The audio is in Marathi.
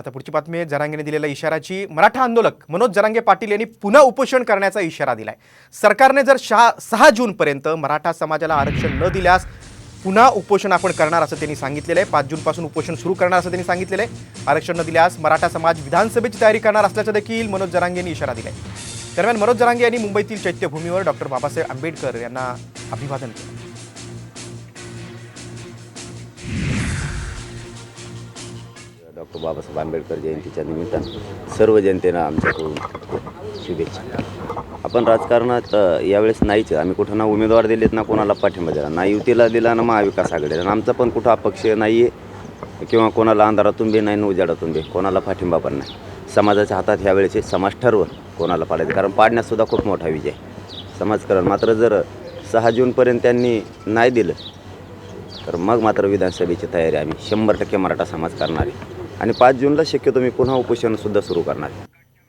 आता पुढची बातमी आहे. जरांगेने दिलेल्या इशाराची मराठा आंदोलक मनोज जरांगे पाटील यांनी पुन्हा उपोषण करण्याचा इशारा दिलाय. सरकारने जर शहा सहा जूनपर्यंत मराठा समाजाला आरक्षण न दिल्यास पुन्हा उपोषण आपण करणार असं त्यांनी सांगितलेलं आहे. पाच जूनपासून उपोषण सुरू करणार असं त्यांनी सांगितलेलं आहे. आरक्षण न दिल्यास मराठा समाज विधानसभेची तयारी करणार असल्याचं देखील मनोज जरांगे यांनी इशारा दिलाय. दरम्यान मनोज जरांगे यांनी मुंबईतील चैत्यभूमीवर डॉक्टर बाबासाहेब आंबेडकर यांना अभिवादन केलं. डॉक्टर बाबासाहेब आंबेडकर जयंतीच्या निमित्तानं सर्व जनतेनं आमच्याकडून शुभेच्छा. आपण राजकारणात यावेळेस नाहीच. आम्ही कुठं ना उमेदवार दिलेत ना कोणाला पाठिंबा दिला ना युतीला दिला ना महाविकास आघाडीला. आणि आमचा पण कुठं अपक्ष नाही आहे किंवा कोणाला अंधारातून बी नाही ना उजाडातून बी. कोणाला पाठिंबा पण नाही. समाजाच्या हातात ह्यावेळेचे समाज ठरवं कोणाला पाडायचं. कारण पाडण्यासुद्धा खूप मोठा विजय समाजकारण मात्र जर सहा जूनपर्यंत त्यांनी नाही दिलं तर मग मात्र विधानसभेची तयारी आम्ही शंभर टक्के मराठा समाज करणार. आहे आणि पाच जूनला शक्यतो मी पुन्हा उपोषणसुद्धा सुरू करणार. आहे